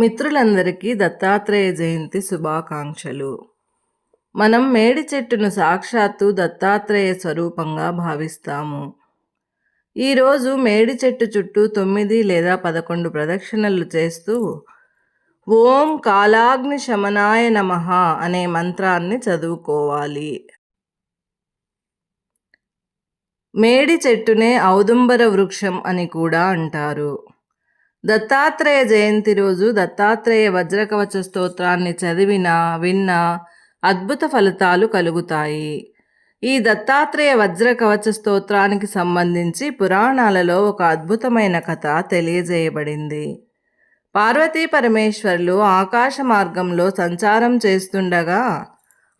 మిత్రులందరికీ దత్తాత్రేయ జయంతి శుభాకాంక్షలు. మనం మేడి చెట్టును సాక్షాత్తు దత్తాత్రేయ స్వరూపంగా భావిస్తాము. ఈరోజు మేడి చెట్టు చుట్టూ తొమ్మిది లేదా పదకొండు ప్రదక్షిణలు చేస్తూ ఓం కాలాగ్ని శమనాయ నమ అనే మంత్రాన్ని చదువుకోవాలి. మేడి చెట్టునే ఔదుంబర వృక్షం అని కూడా అంటారు. దత్తాత్రేయ జయంతి రోజు దత్తాత్రేయ వజ్రకవచ స్తోత్రాన్ని చదివిన విన్న అద్భుత ఫలితాలు కలుగుతాయి. ఈ దత్తాత్రేయ వజ్రకవచ స్తోత్రానికి సంబంధించి పురాణాలలో ఒక అద్భుతమైన కథ తెలియజేయబడింది. పార్వతీ పరమేశ్వర్లు ఆకాశ మార్గంలో సంచారం చేస్తుండగా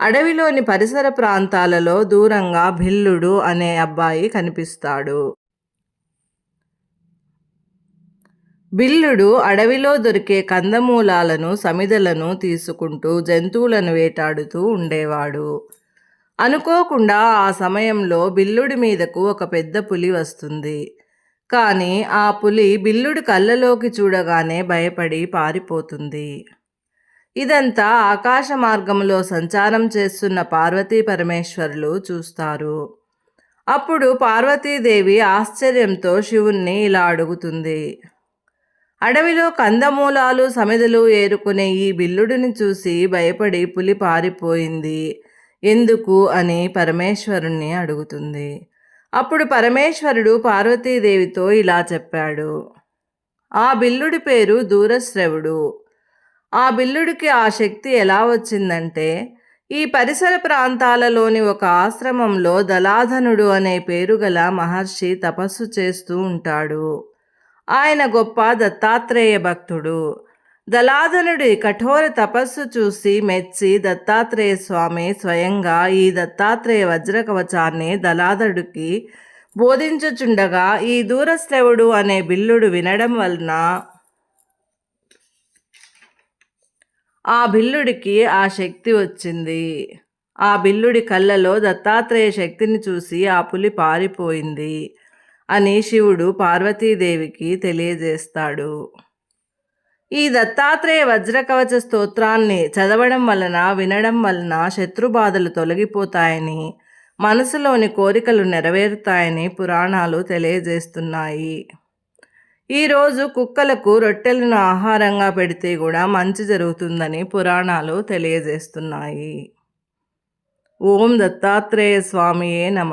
అడవిలోని పరిసర ప్రాంతాలలో దూరంగా భిల్లుడు అనే అబ్బాయి కనిపిస్తాడు. బిల్లుడు అడవిలో దొరికే కందమూలాలను సమిదలను తీసుకుంటూ జంతువులను వేటాడుతూ ఉండేవాడు. అనుకోకుండా ఆ సమయంలో బిల్లుడి మీదకు ఒక పెద్ద పులి వస్తుంది. కానీ ఆ పులి బిల్లుడు కళ్ళలోకి చూడగానే భయపడి పారిపోతుంది. ఇదంతా ఆకాశ మార్గంలో సంచారం చేస్తున్న పార్వతీ పరమేశ్వరులు చూస్తారు. అప్పుడు పార్వతీదేవి ఆశ్చర్యంతో శివుణ్ణి ఇలా అడుగుతుంది. అడవిలో కందమూలాలు సమిదలు ఏరుకునే ఈ బిల్లుడిని చూసి భయపడి పులి పారిపోయింది. ఎందుకు? అని పరమేశ్వరుణ్ణి అడుగుతుంది. అప్పుడు పరమేశ్వరుడు పార్వతీదేవితో ఇలా చెప్పాడు. ఆ బిల్లుడి పేరు దూరశ్రవుడు. ఆ బిల్లుడికి ఆ శక్తి ఎలా వచ్చిందంటే ఈ పరిసర ప్రాంతాలలోని ఒక ఆశ్రమంలో దలాధనుడు అనే పేరు గల మహర్షి తపస్సు చేస్తూ ఉంటాడు. ఆయన గొప్ప దత్తాత్రేయ భక్తుడు. దలాధనుడి కఠోర తపస్సు చూసి మెచ్చి దత్తాత్రేయ స్వామి స్వయంగా ఈ దత్తాత్రేయ వజ్రకవచాన్ని దలాధుడికి బోధించుచుండగా ఈ దూరశ్రవుడు అనే బిల్లుడు వినడం వలన ఆ బిల్లుడికి ఆ శక్తి వచ్చింది. ఆ బిల్లుడి కళ్ళలో దత్తాత్రేయ శక్తిని చూసి ఆ పులి పారిపోయింది. అని శివుడు పార్వతీదేవికి తెలియజేస్తాడు. ఈ దత్తాత్రేయ వజ్రకవచ స్తోత్రాన్ని చదవడం వలన వినడం వలన శత్రుబాధలు తొలగిపోతాయని మనసులోని కోరికలు నెరవేరుతాయని పురాణాలు తెలియజేస్తున్నాయి. ఈరోజు కుక్కలకు రొట్టెలను ఆహారంగా పెడితే కూడా మంచి జరుగుతుందని పురాణాలు తెలియజేస్తున్నాయి. ఓం దత్తాత్రేయ స్వామియే నమ.